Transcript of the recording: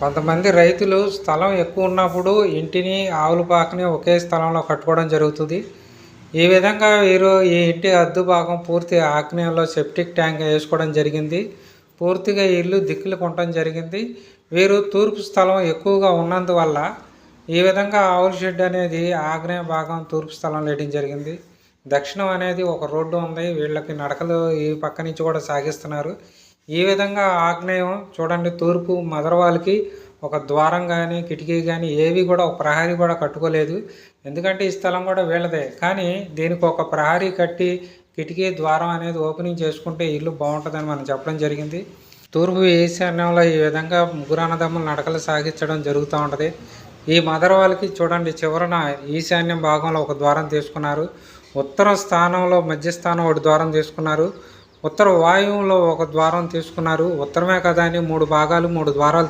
కొంతమంది రైతులు స్థలం ఎక్కువ ఉన్నప్పుడు ఇంటిని ఆవుల పాకని ఒకే స్థలంలో కట్టుకోవడం జరుగుతుంది. ఈ విధంగా వీరు ఈ ఇంటి అద్దు భాగం పూర్తి ఆగ్నేయంలో సెప్టిక్ ట్యాంక్ వేసుకోవడం జరిగింది. పూర్తిగా ఇల్లు దిక్కులు కొనడం జరిగింది. వీరు తూర్పు స్థలం ఎక్కువగా ఉన్నందువల్ల ఈ విధంగా ఆవుల షెడ్ అనేది ఆగ్నేయ భాగం తూర్పు స్థలంలో వేయడం జరిగింది. దక్షిణం అనేది ఒక రోడ్డు ఉంది. వీళ్ళకి నడకలు ఈ పక్క నుంచి కూడా సాగిస్తున్నారు. ఈ విధంగా ఆగ్నేయం చూడండి తూర్పు మదరవాళ్ళకి ఒక ద్వారం కానీ కిటికీ కానీ ఏవి కూడా ఒక ప్రహరీ కూడా కట్టుకోలేదు. ఎందుకంటే ఈ స్థలం కూడా వీళ్ళదే. కానీ దీనికి ఒక ప్రహరీ కట్టి కిటికీ ద్వారం అనేది ఓపెనింగ్ చేసుకుంటే ఇల్లు బాగుంటుందని మనం చెప్పడం జరిగింది. తూర్పు ఈశాన్యంలో ఈ విధంగా ముగ్గురు అన్నదమ్ములు నడకలు సాగించడం జరుగుతూ ఉంటుంది. ఈ మదర్ వాళ్ళకి చూడండి చివరన ఈశాన్యం భాగంలో ఒక ద్వారం తీసుకున్నారు. ఉత్తర స్థానంలో మధ్య స్థానం ఒకటి ద్వారం తీసుకున్నారు. ఉత్తర వాయువులో ఒక ద్వారం తీసుకున్నారు. ఉత్తరమే కదా అని మూడు భాగాలు మూడు ద్వారాలు